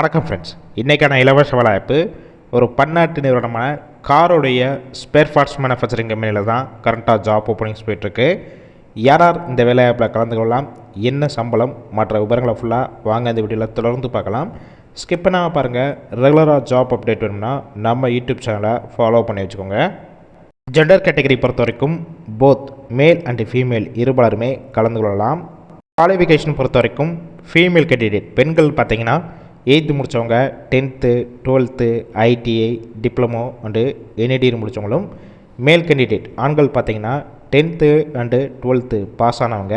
வணக்கம் ஃப்ரெண்ட்ஸ் இன்றைக்கான இலவச வாய்ப்பு ஒரு பன்னாட்டு நிறுவனமான காரோடைய ஸ்பேர் பார்ட்ஸ் மேனுஃபேக்சரிங் கம்பெனியில் தான் கரண்ட்டாக ஜாப் ஓப்பனிங்ஸ் போயிட்டுருக்கு. யார் யார் இந்த வேலைவாய்ப்பில் கலந்து கொள்ளலாம்? என்ன சம்பளம்? மற்ற விவரங்களை ஃபுல்லாக வாங்க இந்த வீடியோவில் தொடர்ந்து பார்க்கலாம். ஸ்கிப் பண்ணாமல் பாருங்கள் ரெகுலராக ஜாப் அப்டேட் வேணும்னா நம்ம யூடியூப் சேனலை ஃபாலோ பண்ணி வச்சுக்கோங்க. ஜெண்டர் கேட்டகரி பொறுத்த வரைக்கும் போத் மேல் அண்ட் ஃபீமேல் இருபலருமே கலந்து கொள்ளலாம். குவாலிஃபிகேஷன் பொறுத்த வரைக்கும் ஃபீமேல் கேண்டிடேட் பெண்கள் பார்த்தீங்கன்னா எயித்து முடித்தவங்க tenth twelfth ITI diploma and என்ஐடியில் முடித்தவங்களும் மேல் கேண்டிடேட் ஆண்கள் பார்த்தீங்கன்னா டென்த்து அண்டு டுவெல்த்து பாஸ் ஆனவங்க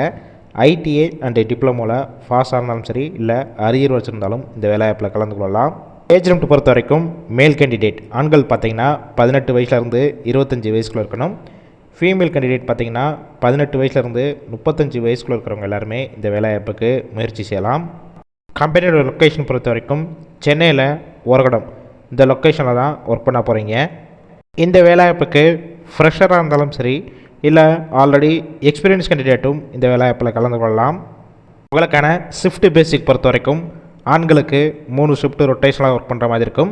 ஐடிஐ அண்டு டிப்ளமோவில் பாஸ் ஆனாலும் சரி இல்லை அரியர் வச்சுருந்தாலும் இந்த வேலைவாய்ப்பில் கலந்து கொள்ளலாம். ஏஜ் லிமிட் பொறுத்த வரைக்கும் மேல் கேண்டிடேட் ஆண்கள் பார்த்தீங்கன்னா பதினெட்டு வயசுலேருந்து இருபத்தஞ்சி வயசுக்குள்ளே இருக்கணும். ஃபீமேல் கேண்டிடேட் பார்த்தீங்கன்னா பதினெட்டு வயசுலேருந்து முப்பத்தஞ்சு வயசுக்குள்ளே இருக்கிறவங்க எல்லாருமே இந்த வேலைவாய்ப்புக்கு முயற்சி செய்யலாம். கம்பெனியோட லொக்கேஷன் பொறுத்த வரைக்கும் சென்னையில் ஒரகடம் இந்த லொக்கேஷனில் தான் ஒர்க் பண்ண போகிறீங்க இந்த வேலைவாய்ப்புக்கு ஃப்ரெஷராக இருந்தாலும் சரி இல்லை ஆல்ரெடி எக்ஸ்பீரியன்ஸ் கேண்டிடேட்டும் இந்த வேலைவாய்ப்பில் கலந்து கொள்ளலாம். உங்களுக்கான ஷிஃப்ட் பேசிக் பொறுத்த வரைக்கும் ஆண்களுக்கு மூணு ஷிஃப்ட் ரொட்டேஷனாக ஒர்க் பண்ணுற மாதிரி இருக்கும்.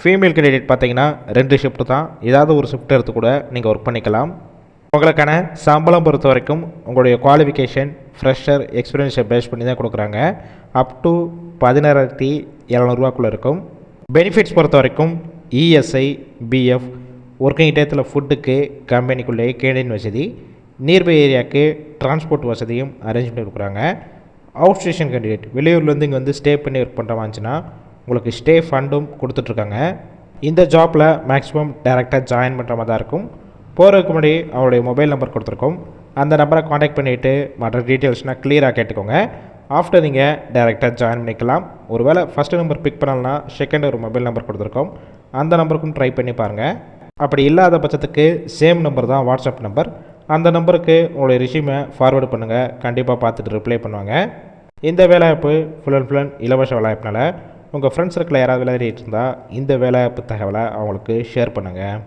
ஃபீமேல் கேண்டிடேட் பார்த்தீங்கன்னா ரெண்டு ஷிஃப்ட் தான். ஏதாவது ஒரு ஷிஃப்ட் எடுத்து கூட நீங்கள் ஒர்க் பண்ணிக்கலாம். உங்களுக்கான சம்பளம் பொறுத்த வரைக்கும் உங்களுடைய குவாலிஃபிகேஷன் ஃப்ரெஷர் எக்ஸ்பீரியன்ஸை பேஸ் பண்ணி தான் கொடுக்குறாங்க. அப் டு பதினாறாயிரத்தி இரநூறுவாக்குள்ளே இருக்கும். பெனிஃபிட்ஸ் பொறுத்த வரைக்கும் இஎஸ்ஐ பிஎஃப் ஒர்க்கிங் டயத்தில் ஃபுட்டுக்கு கம்பெனிக்குள்ளேயே கேண்டீன் வசதி நியர்பை ஏரியாவுக்கு டிரான்ஸ்போர்ட் வசதியும் அரேஞ்ச் பண்ணி கொடுக்குறாங்க. அவுட் ஸ்டேஷன் கேண்டிடேட் வெளியூர்லேருந்து இங்கே வந்து ஸ்டே பண்ணி ஒர்க் பண்ணுற உங்களுக்கு ஸ்டே ஃபண்டும் கொடுத்துட்ருக்காங்க இந்த ஜாப்பில் மேக்ஸிமம் டேரெக்டாக ஜாயின் பண்ணுற மாதிரி தான் இருக்கும். போகிறதுக்கு முன்னாடி அவருடைய மொபைல் நம்பர் கொடுத்துருக்கோம். அந்த நம்பரை காண்டாக்ட் பண்ணிவிட்டு மற்ற டீட்டெயில்ஸ்னால் க்ளியராக கேட்டுக்கோங்க. ஆஃப்டர் நீங்கள் டேரெக்டாக ஜாயின் பண்ணிக்கலாம். ஒருவேளை ஃபஸ்ட்டு நம்பர் பிக் பண்ணலன்னா செகண்ட் ஒரு மொபைல் நம்பர் கொடுத்துருக்கோம். அந்த நம்பருக்கும் ட்ரை பண்ணி பாருங்கள் அப்படி இல்லாத பட்சத்துக்கு சேம் நம்பர் தான் வாட்ஸ்அப் நம்பர் அந்த நம்பருக்கு உங்களுடைய ரிஷ்யூமை ஃபார்வேர்டு பண்ணுங்கள் கண்டிப்பாக பார்த்துட்டு ரிப்ளை பண்ணுவாங்க. இந்த வேலைவாய்ப்பு ஃபுல் அண்ட் ஃபுல் அண்ட் இலவச வேலைவாய்ப்புனால உங்கள் ஃப்ரெண்ட்ஸ் சர்க்கிளில் யாராவது விளையாடிட்டு இருந்தால் இந்த வேலைவாய்ப்பு தகவலை அவங்களுக்கு ஷேர் பண்ணுங்கள்